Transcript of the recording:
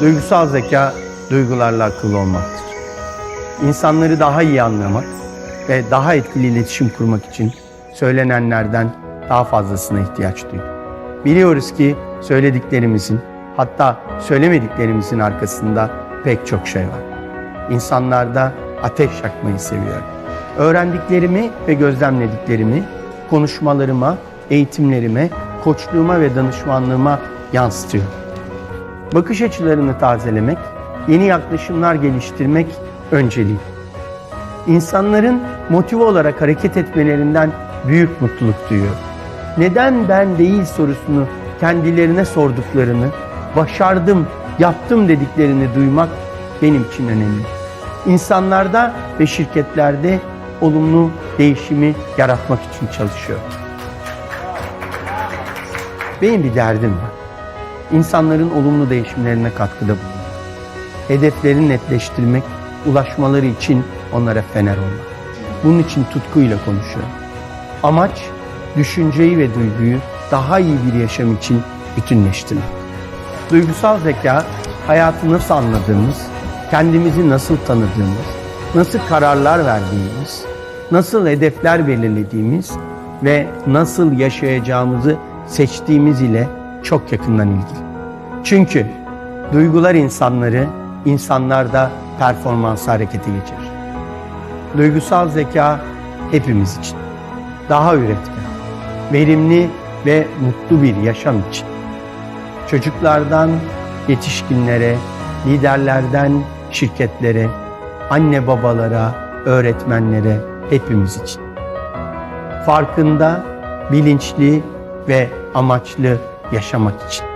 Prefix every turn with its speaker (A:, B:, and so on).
A: Duygusal zeka duygularla akıllı olmaktır. İnsanları daha iyi anlamak ve daha etkili iletişim kurmak için söylenenlerden daha fazlasına ihtiyaç duyuyor. Biliyoruz ki söylediklerimizin hatta söylemediklerimizin arkasında pek çok şey var. İnsanlarda ateş yakmayı seviyorum. Öğrendiklerimi ve gözlemlediklerimi konuşmalarıma, eğitimlerime, koçluğuma ve danışmanlığıma yansıtıyorum. Bakış açılarını tazelemek, yeni yaklaşımlar geliştirmek önceliği. İnsanların motive olarak hareket etmelerinden büyük mutluluk duyuyorum. Neden ben değil sorusunu kendilerine sorduklarını, başardım, yaptım dediklerini duymak benim için önemli. İnsanlarda ve şirketlerde olumlu değişimi yaratmak için çalışıyorum. Benim bir derdim var. İnsanların olumlu değişimlerine katkıda bulunmak. Hedeflerini netleştirmek, ulaşmaları için onlara fener olmak. Bunun için tutkuyla konuşuyorum. Amaç, düşünceyi ve duyguyu daha iyi bir yaşam için bütünleştirmek. Duygusal zeka, hayatı nasıl anladığımız, kendimizi nasıl tanıdığımız, nasıl kararlar verdiğimiz, nasıl hedefler belirlediğimiz ve nasıl yaşayacağımızı seçtiğimiz ile çok yakından ilgili. Çünkü duygular insanları, insanlar da performans harekete geçirir. Duygusal zeka hepimiz için. Daha üretken, verimli ve mutlu bir yaşam için. Çocuklardan yetişkinlere, liderlerden şirketlere, anne babalara, öğretmenlere, hepimiz için. Farkında, bilinçli ve amaçlı yaşamak için.